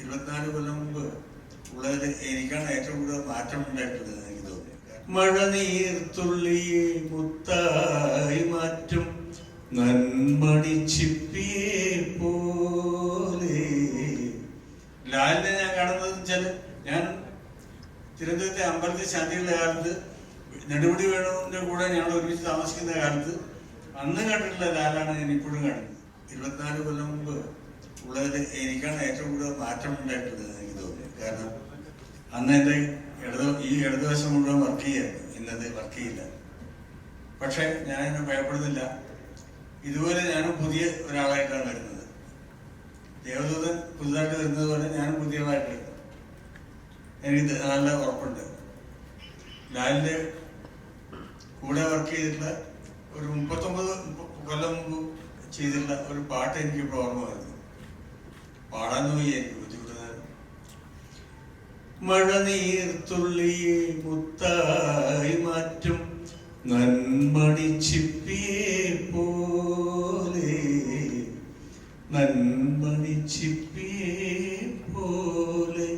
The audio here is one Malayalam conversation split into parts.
ഇരുപത്തിനാല് കൊല്ലം മുമ്പ് ഉള്ളതിൽ എനിക്കാണ് ഏറ്റവും കൂടുതൽ മാറ്റം ഉണ്ടായിട്ടുള്ളത് എനിക്ക് തോന്നി മഴ നീർത്തുള്ളി മുത്തായി മാറ്റും നന്മണിച്ചിപ്പിയെ പോലെ. ലാലിനെ ഞാൻ കാണുന്നത് വെച്ചാൽ ഞാൻ തിരുവനന്തപുരത്തെ അമ്പലത്തിൽ ശാന്തിയുടെ കാലത്ത് നെടുപടി വേണുവിന്റെ കൂടെ ഞങ്ങൾ ഒരുമിച്ച് താമസിക്കുന്ന കാലത്ത് അന്ന് കണ്ടിട്ടുള്ള ലാലാണ് ഞാൻ ഇപ്പോഴും കാണുന്നത്. ഇരുപത്തിനാല് കൊല്ലം മുമ്പ് ഉള്ളതിൽ എനിക്കാണ് ഏറ്റവും കൂടുതൽ മാറ്റം ഉണ്ടായിട്ടുള്ളത് എനിക്ക് തോന്നി കാരണം അന്ന് എന്റെ ഇടത് ഈ ഇടതുവശം മുഴുവൻ വർക്ക് ചെയ്യായിരുന്നു. ഇന്നത് വർക്ക് ചെയ്യില്ല. പക്ഷെ ഞാൻ എന്നെ ഭയപ്പെടുന്നില്ല. ഇതുപോലെ ഞാനും പുതിയ ഒരാളായിട്ടാണ് വരുന്നത്. ദേവദൂതൻ പുതുതായിട്ട് വരുന്നത് പോലെ ഞാനും പുതിയതായിട്ട് വരുന്നു. എനിക്ക് നല്ല ഉറപ്പുണ്ട്. ലാലിന്റെ കൂടെ വർക്ക് ചെയ്തിട്ടുള്ള ഒരു മുപ്പത്തൊമ്പത് കൊല്ലം മുമ്പ് ചെയ്തിട്ടുള്ള ഒരു പാട്ട് എനിക്ക് ഇപ്പോൾ ഓർമ്മ വരുന്നു. എനിക്ക് ബുദ്ധിമുട്ടുന്നത് മഴനീർത്തുള്ളിയെ മുത്തായി മാറ്റും. നന്മണിച്ചിപ്പിയെ പോലെ. നന്മണിച്ചിപ്പിയെ പോലെ.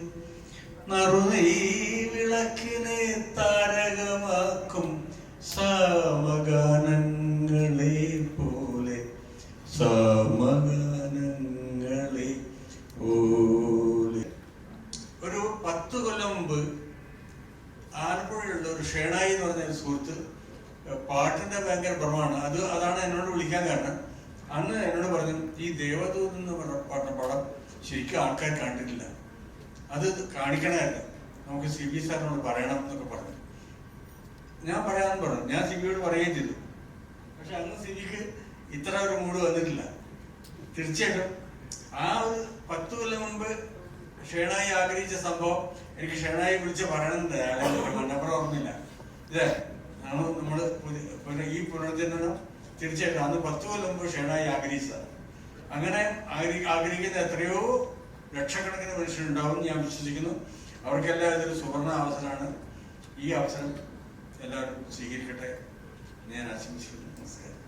നറുനീ വിളക്കിനെ താരകമാക്കും. സാമഗാനങ്ങളെ പോലെ. സാമഗാനങ്ങളെ പോലെ ഒരു പത്ത് കൊല്ലം മുമ്പ് ആലപ്പുഴയിലുള്ള ഒരു ഷേണായി എന്ന് പറഞ്ഞ ഒരു സുഹൃത്ത് പാട്ടിന്റെ ഭയങ്കര ഭ്രമമാണ്. അത് അതാണ് എന്നോട് വിളിക്കാൻ കാരണം. അന്ന് എന്നോട് പറഞ്ഞു ഈ ദേവദൂത് എന്ന് പറഞ്ഞ പാട്ട പടം ശരിക്കും ആൾക്കാർ കണ്ടിട്ടില്ല. അത് കാണിക്കണമല്ല നമുക്ക് സി ബി സാറിനോട് പറയണം എന്നൊക്കെ പറഞ്ഞു. ഞാൻ പറയാമെന്ന് പറഞ്ഞു. ഞാൻ സി ബിയോട് പറയുകയും ചെയ്തു. പക്ഷെ അന്ന് സി ബിക്ക് ഇത്ര ഒരു മൂഡ് വന്നിട്ടില്ല. തീർച്ചയായിട്ടും ആ ഒരു പത്ത് കൊല്ലം മുമ്പ് ഷേണായി ആഗ്രഹിച്ച സംഭവം എനിക്ക് ഷേണായി വിളിച്ച് പറയണമെന്ന് നമ്പർ ഓർമ്മയില്ല. ഇതേ ആണ് നമ്മൾ ഈ പുനർജനനം തീർച്ചയായിട്ടും അന്ന് പത്ത് കൊല്ലം മുമ്പ് ഷേണായി ആഗ്രഹിച്ചതാണ്. അങ്ങനെ ആഗ്ര- ആഗ്രഹിക്കുന്ന എത്രയോ ലക്ഷക്കണക്കിന് മനുഷ്യരുണ്ടാവും ഞാൻ വിശ്വസിക്കുന്നു. അവർക്കെല്ലാം ഇതൊരു സുവർണ അവസരമാണ്. ഈ അവസരം എല്ലാവരും സ്വീകരിക്കട്ടെ ഞാൻ ആശംസിക്കുന്നു. നമസ്കാരം.